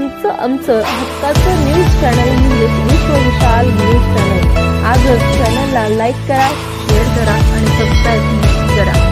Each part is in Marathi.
तुमचं आमचं हक्काचं न्यूज चॅनल म्हणजेच विश्व विशाल न्यूज चॅनल आजच चॅनलला लाईक करा शेअर करा आणि सबस्क्राईब करा.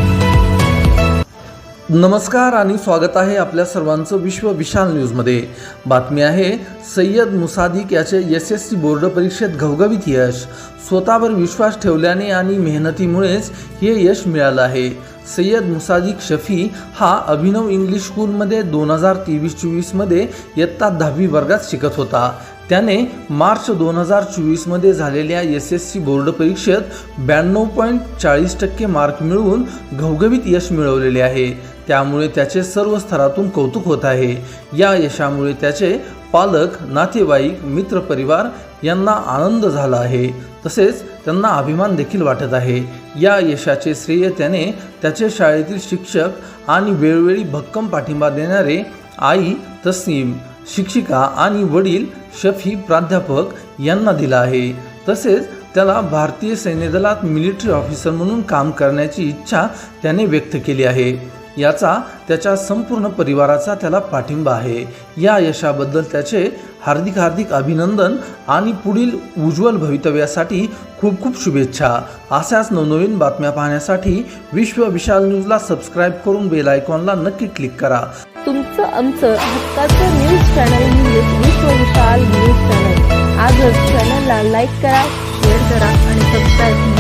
नमस्कार आणि स्वागत आहे आपल्या सर्वांचं विश्व विशाल न्यूजमध्ये. बातमी आहे सय्यद मुसादिक याचे एस एस सी बोर्ड परीक्षेत घवघवीत यश. स्वतःवर विश्वास ठेवल्याने आणि मेहनतीमुळेच हे यश मिळालं आहे. सय्यद मुसादिक शफी हा अभिनव इंग्लिश स्कूलमध्ये दोन हजार तेवीस चोवीसमध्ये इयत्ता दहावी वर्गात शिकत होता. त्याने मार्च दोन हजार चोवीसमध्ये झालेल्या एस एस सी बोर्ड परीक्षेत ब्याण्णव पॉईंट चाळीस टक्के मार्क मिळवून घवघवीत यश मिळवलेले आहे. त्यामुळे त्याचे सर्व स्तरातून कौतुक होत आहे. या यशामुळे त्याचे पालक नातेवाईक मित्रपरिवार यांना आनंद झाला आहे. तसेच त्यांना अभिमान देखील वाटत आहे. या यशाचे श्रेय त्याने त्याचे शाळेतील शिक्षक आणि वेळोवेळी भक्कम पाठिंबा देणारे आई तस्नीम शिक्षिका आणि वडील शफी प्राध्यापक यांना दिला आहे. तसेच त्याला भारतीय सैन्यदलात मिलिटरी ऑफिसर म्हणून काम करण्याची इच्छा त्याने व्यक्त केली आहे. याचा त्याच्या संपूर्ण परिवाराचा त्याला पाठिंबा आहे. या यशाबद्दल त्याचे हार्दिक हार्दिक अभिनंदन आणि पुढील उज्ज्वल भवितव्यासाठी खूप खूप शुभेच्छा. अशाच नवनवीन बातम्या पाहण्यासाठी विश्व विशाल न्यूजला सबस्क्राईब करून बेल आयकॉनला नक्की क्लिक करा. तुमचं आमचं हक्काचं न्यूज चॅनल म्हणजेच विश्व विशाल न्यूज चॅनल आजच चॅनलला लाईक करा शेअर करा आणि सबस्क्राईब